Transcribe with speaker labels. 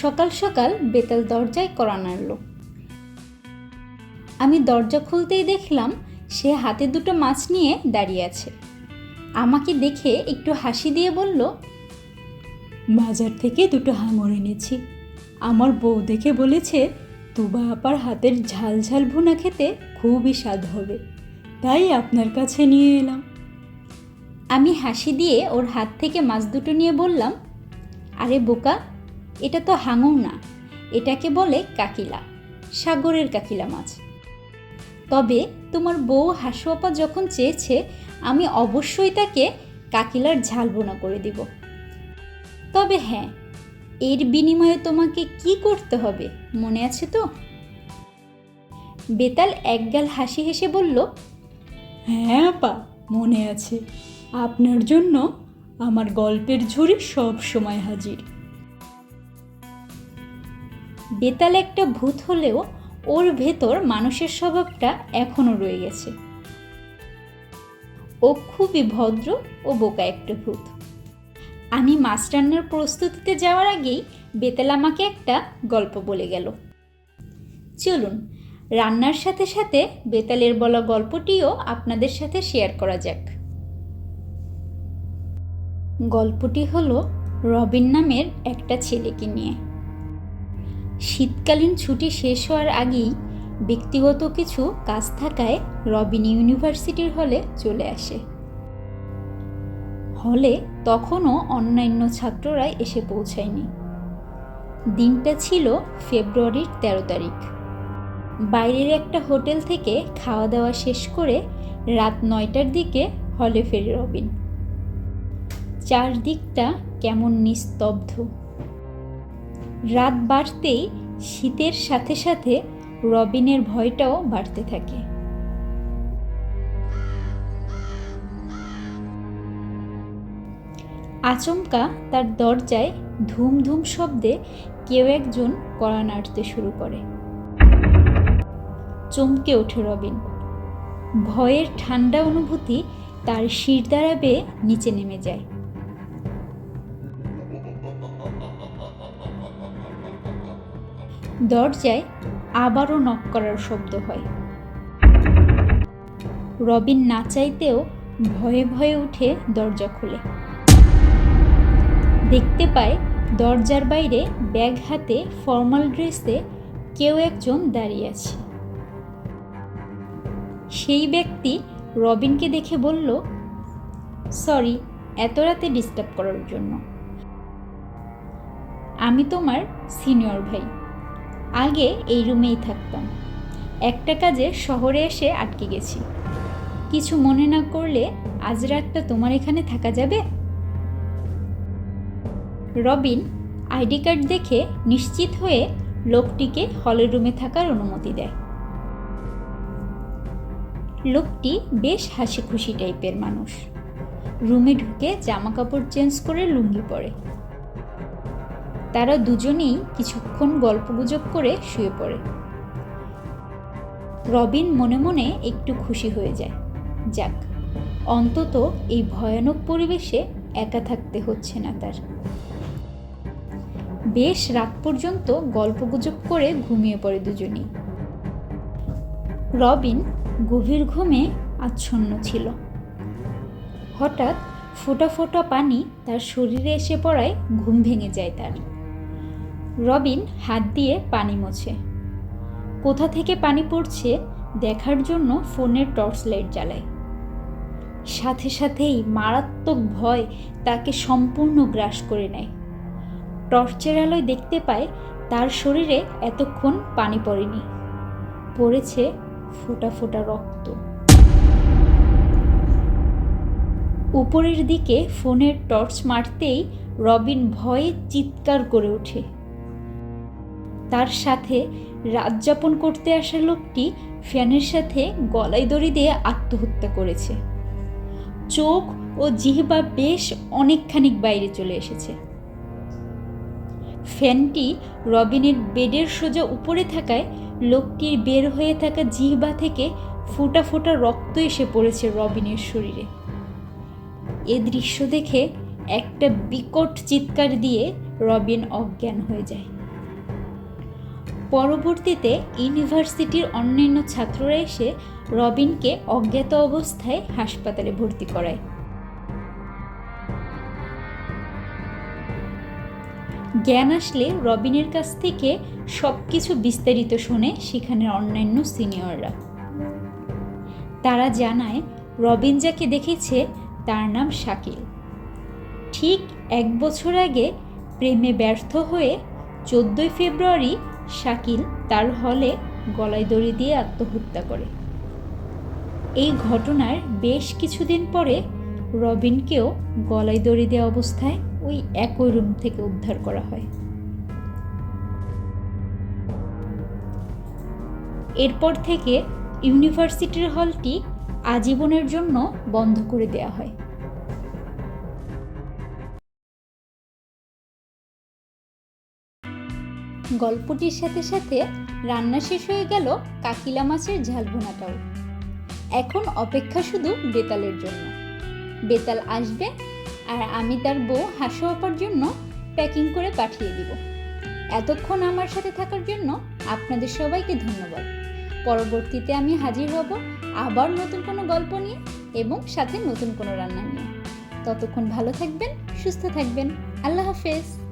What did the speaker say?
Speaker 1: সকাল সকাল বেতাল দরজায় করা নাড়ল। আমি দরজা খুলতেই দেখলাম সে হাতে দুটো মাছ নিয়ে দাঁড়িয়ে আছে। আমাকে দেখে একটু হাসি দিয়ে বলল, বাজার থেকে দুটো হাঙর এনেছি। আমার বউ দেখে বলেছে, তুবা আপার হাতের ঝাল ঝাল ভুনা খেতে খুবই স্বাদ হবে। তাই আপনার কাছে নিয়ে এলাম। আমি হাসি দিয়ে ওর হাত থেকে মাছ দুটো নিয়ে বললাম, আরে বোকা এটা তো হাঙর না। এটাকে বলে কাকিলা, সাগরের কাকিলা মাছ। তবে তোমার বউ হাসুয়াপা যখন চেয়েছে, আমি অবশ্যই তাকে কাকিলার ঝাল বোনা করে দিব। তবে হ্যাঁ এর বিনিময়ে তোমাকে কি করতে হবে, মনে আছে তো? বেতাল একগাল হাসি হেসে বলল হ্যাঁ আপা, মনে আছে। আপনার জন্য আমার গল্পের ঝুড়ি সব সময় হাজির। বেতাল একটা ভূত হলেও ওর ভেতর মানুষের স্বভাবটা এখনও রয়ে গেছে। ও খুবই ভদ্র ও বোকা একটা ভূত। আমি মাছ রান্নার প্রস্তুতিতে যাওয়ার আগেই বেতাল আমাকে একটা গল্প বলে গেল। চলুন, রান্নার সাথে সাথে বেতালের বলা গল্পটিও আপনাদের সাথে শেয়ার করা যাক। গল্পটি হলো রবিন নামের একটা ছেলেকে নিয়ে। শীতকালীন ছুটি শেষ হওয়ার আগেই ব্যক্তিগত কিছু কাজ থাকায় রবিন ইউনিভার্সিটির হলে চলে আসে। হলে তখনও অন্যান্য ছাত্ররা এসে পৌঁছায়নি। দিনটা ছিল ফেব্রুয়ারির তেরো তারিখ। বাইরের একটা হোটেল থেকে খাওয়া দাওয়া শেষ করে রাত নয়টার দিকে হলে ফেরে রবিন। চারদিকটা কেমন নিস্তব্ধ। রাত বাড়তেই শীতের সাথে সাথে রবিনের ভয়টাও বাড়তে থাকে। আচমকা তার দরজায় ধুম ধুম শব্দে কেউ একজন কড়া নাড়তে শুরু করে। চমকে ওঠে রবিন। ভয়ের ঠান্ডা অনুভূতি তার শির দ্বারা বেয়ে নিচে নেমে যায়। দরজায় আবারও নক করার শব্দ হয়। রবিন না চাইতেও ভয়ে ভয়ে উঠে দরজা খুলে। দেখতে পায় দরজার বাইরে ব্যাগ হাতে ফর্মাল ড্রেসে কেউ একজন দাঁড়িয়ে আছে। সেই ব্যক্তি রবিনকে দেখে বলল, সরি, এত রাতে ডিস্টার্ব করার জন্য। আমি তোমার সিনিয়র ভাই। আগে এই রুমেই থাকতাম। একটা কাজে শহরে এসে আটকে গেছি। কিছু মনে না করলে আজ রাতটা তোমার এখানে থাকা যাবে? রবিন আইডি কার্ড দেখে নিশ্চিত হয়ে লোকটিকে হলের রুমে থাকার অনুমতি দেয়। লোকটি বেশ হাসি খুশি টাইপের মানুষ। রুমে ঢুকে জামা কাপড় চেঞ্জ করে লুঙ্গি পরে। তারা দুজনেই কিছুক্ষণ গল্পগুজব করে শুয়ে পড়ে। রবিন মনে মনে একটু খুশি হয়ে যায়। যাক, অন্তত এই ভয়ানক পরিবেশে একা থাকতে হচ্ছে না তার। বেশ রাত পর্যন্ত গল্পগুজব করে ঘুমিয়ে পড়ে দুজনেই। রবিন গভীর ঘুমে আচ্ছন্ন ছিল। হঠাৎ ফোটা ফোটা পানি তার শরীরে এসে পড়ায় ঘুম ভেঙে যায় তার। রবিন হাত দিয়ে পানি মোছে। কোথা থেকে পানি পড়ছে দেখার জন্য ফোনের টর্চ লাইট জ্বালায়। সাথে সাথেই মারাত্মক ভয় তাকে সম্পূর্ণ গ্রাস করে নেয়। টর্চের আলোয় দেখতে পায় তার শরীরে এতক্ষণ পানি পড়েনি। পড়েছে ফোঁটা ফোঁটা রক্ত। উপরের দিকে ফোনের টর্চ মারতেই রবিন ভয়ে চিৎকার করে ওঠে। তার সাথে রাত যাপন করতে আসা লোকটি ফ্যানের সাথে গলায় দড়ি দিয়ে আত্মহত্যা করেছে। চোখ ও জিহবা বেশ অনেকখানিক বাইরে চলে এসেছে। ফ্যানটি রবিনের বেডের সোজা উপরে থাকায় লোকটির বের হয়ে থাকা জিহবা থেকে ফোটা ফোটা রক্ত এসে পড়েছে রবিনের শরীরে। এ দৃশ্য দেখে একটা বিকট চিৎকার দিয়ে রবিন অজ্ঞান হয়ে যায়। পরবর্তীতে ইউনিভার্সিটির অন্যান্য ছাত্ররা এসে রবিনকে অজ্ঞাত অবস্থায় হাসপাতালে ভর্তি করায়। জ্ঞান আসলে রবিনের কাছ থেকে সব কিছু বিস্তারিত শোনে সেখানের অন্যান্য সিনিয়ররা। তারা জানায়, রবিন যাকে দেখেছে তার নাম শাকিল। ঠিক এক বছর আগে প্রেমে ব্যর্থ হয়ে চোদ্দোই ফেব্রুয়ারি শাকিল তার হলে গলায় দড়ি দিয়ে আত্মহত্যা করে। এই ঘটনার বেশ কিছুদিন পরে রবিনকেও গলায় দড়ি দেওয়া অবস্থায় ওই একই রুম থেকে উদ্ধার করা হয়। এরপর থেকে ইউনিভার্সিটির হলটি আজীবনের জন্য বন্ধ করে দেওয়া হয়। গল্পটির সাথে সাথে রান্না শেষ হয়ে গেল কাকিলা মাছের ঝাল ভুনাটাও। এখন অপেক্ষা শুধু বেতালের জন্য। বেতাল আসবে আর আমি তার বউ হাসো আপার জন্য প্যাকিং করে পাঠিয়ে দিব। এতক্ষণ আমার সাথে থাকার জন্য আপনাদের সবাইকে ধন্যবাদ। পরবর্তীতে আমি হাজির হব আবার নতুন কোনো গল্প নিয়ে এবং সাথে নতুন কোনো রান্না নিয়ে। ততক্ষণ ভালো থাকবেন, সুস্থ থাকবেন। আল্লাহ হাফেজ।